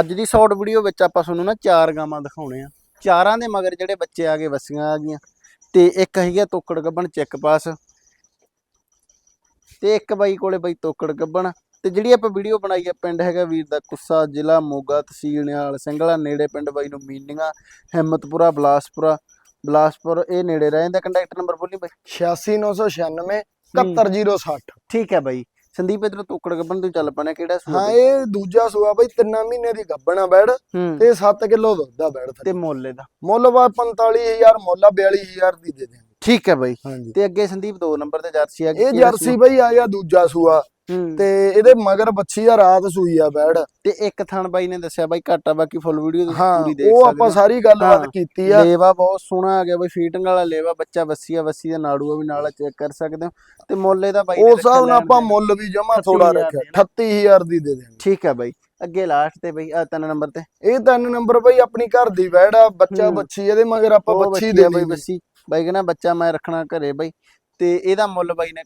ਅੱਜ ਦੀ short video ਵਿੱਚ ਆਪਾਂ ਤੁਹਾਨੂੰ ਨਾ ਚਾਰ ਗਾਵਾਂ ਦਿਖਾਉਣੇ ਆ। ਚਾਰਾਂ ਦੇ ਮਗਰ ਜਿਹੜੇ ਬੱਚੇ ਆ ਗਏ ਵਸੀਆਂ ਆ ਗਈਆਂ। ਤੇ ਇੱਕ ਹੈਗਾ ਤੋਕੜ ਗੱਬਣ ਚੈੱਕ ਪਾਸ। ਤੇ ਇੱਕ ਬਾਈ ਕੋਲੇ ਬਾਈ ਤੋਕੜ ਗੱਬਣ। ਤੇ ਜਿਹੜੀ ਆਪਾਂ ਵੀਡੀਓ ਬਣਾਈ ਆ ਪਿੰਡ ਹੈਗਾ ਵੀਰ ਦਾ ਕੁੱਸਾ ਜ਼ਿਲ੍ਹਾ ਮੋਗਾ ਤਹਿਸੀਲ ਨਿਹਾਲ ਸਿੰਘਲਾ ਨੇੜੇ ਪਿੰਡ ਬਾਈ ਨੂੰ ਮੀਨੀਆਂ ਹਿੰਮਤਪੁਰਾ ਬਲਾਸਪੁਰਾ। ਬਲਾਸਪੁਰ ਇਹ ਨੇੜੇ ਰਹਿ ਜਾਂਦਾ ਕੰਟੈਕਟ ਨੰਬਰ ਬੋਲੀ ਬਾਈ? 86996 71060 ਠੀਕ ਹੈ ਬਾਈ। ਸੰਦੀਪ ਇਧਰ ਤੋਕੜ ਗੱਬਣ ਤੋਂ ਚੱਲ ਪਣਾ ਕਿਹੜਾ ਸੂਆ ਹਾਂ? ਇਹ ਦੂਜਾ ਸੂਆ ਬਈ ਤਿੰਨਾਂ ਮਹੀਨੇ ਦੀ ਗੱਬਣਾ ਬੈੜ ਤੇ 7 ਕਿਲੋ ਦੁੱਧ ਦਾ ਬੈੜ ਤੇ ਮੁੱਲ ਇਹਦਾ? ਮੁੱਲ ਵਾ 45000 ਮੁੱਲ ਆ 42000 ਦੀ ਦੇ ਦੇਣਗੇ ਠੀਕ ਹੈ ਬਾਈ। ਤੇ ਅੱਗੇ ਸੰਦੀਪ ਦੋ ਨੰਬਰ ਤੇ ਜਰਸੀ ਆ ਇਹ ਜਰਸੀ ਬਈ ਆ ਗਿਆ ਦੂਜਾ ਸੂਆ। ਤੇ ਇਹਦੇ ਮਗਰ ਬੱਚੀ ਆ ਰਾਤ ਸੂਈ ਆ ਬੈੜ ਤੇ ਇੱਕ ਥਣ ਬਾਈ ਨੇ ਦੱਸਿਆ ਬਾਈ ਘਾਟਾ ਬਾਕੀ ਫੁੱਲ ਵੀਡੀਓ ਤੁਸੀਂ ਪੂਰੀ ਦੇਖ ਉਹ ਸਕਦੇ ਆਪਾਂ ਹੋ। ਸਾਰੀ ਗੱਲਬਾਤ। ਕੀਤੀ ਆ। ਲੇਵਾ ਬਹੁਤ ਸੋਹਣਾ ਆ ਗਿਆ ਬਾਈ ਫੀਟਿੰਗ ਵਾਲਾ ਲੇਵਾ ਬੱਚਾ ਵੱਸੀ ਆ ਵੱਸੀ ਦਾ ਨਾੜੂ ਆ ਵੀ ਨਾਲ ਚੈੱਕ ਕਰ ਸਕਦੇ ਹੋ। ਤੇ ਮੁੱਲ ਇਹਦਾ ਬਾਈ ਉਸ ਹਿਸਾਬ ਨਾਲ ਆਪਾਂ ਮੁੱਲ ਵੀ ਜਮਾ ਥੋੜਾ 38,000 ਰੱਖਿਆ 38000 ਦੀ ਦੇ ਦੇਣਗੇ ਠੀਕ ਹੈ ਬਾਈ ਅੱਗੇ ਲਾਸਟ ਤੇ ਬਾਈ ਆ ਤਿੰਨ ਨੰਬਰ ਤੇ। ਇਹ ਤਿੰਨ ਨੰਬਰ ਬਈ ਆਪਣੀ ਘਰ ਦੀ ਵੈੜ ਆ ਬੱਚਾ। ਬੱਚੀ ਇਹਦੇ ਮਗਰ ਆਪਾਂ ਉਹ ਬੱਚੀ ਦੇ ਆ ਬਾਈ ਵੱਸੀ। ਬਾਈ ਕਹਿੰਦਾ ਬੱਚਾ ਮੈਂ ਰੱਖਣਾ ਘਰੇ ਬਾਈ। ਤੇ ਇਹਦਾ ਮੁੱਲ ਬਾਈ ਨੇ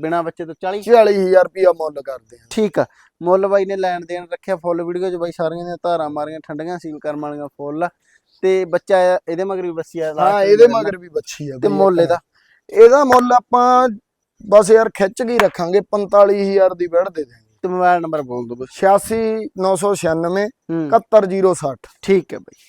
ਬਿਨਾ ਬੱਚੇ ਤੋਂ 40 40000 ਰੁਪਿਆ ਮੁੱਲ ਕਰਦੇ ਆ। ਠੀਕ ਆ। ਮੁੱਲ ਬਾਈ ਨੇ ਲੈਣ ਦੇਣ ਰੱਖਿਆ ਫੁੱਲ ਵੀਡੀਓ 'ਚ ਬਾਈ ਸਾਰੀਆਂ ਦੀਆਂ ਧਾਰਾਂ ਮਾਰੀਆਂ ਠੰਡੀਆਂ ਸੀਲ ਕਰਮ ਵਾਲੀਆਂ ਫੁੱਲ ਤੇ ਬੱਚਾ ਇਹਦੇ ਮਗਰ ਵੀ ਬੱਸੀ ਆ ਹਾਂ ਇਹਦੇ ਮਗਰ ਵੀ ਬੱਚੀ ਆ ਤੇ ਮੁੱਲ ਇਹਦਾ। ਇਹਦਾ ਮੁੱਲ ਆਪਾਂ ਬਸ ਯਾਰ ਖਿੱਚ ਕੇ ਰੱਖਾਂਗੇ 45000 ਦੀ ਵੈੜ ਦੇ ਦੇਣਗੇ ਤੇ ਮੋਬਾਈਲ ਨੰਬਰ ਬੋਲ ਦਿਓ ਬਸ। 86996 ਹੂੰ। 71060 ਠੀਕ ਹੈ ਬਾਈ।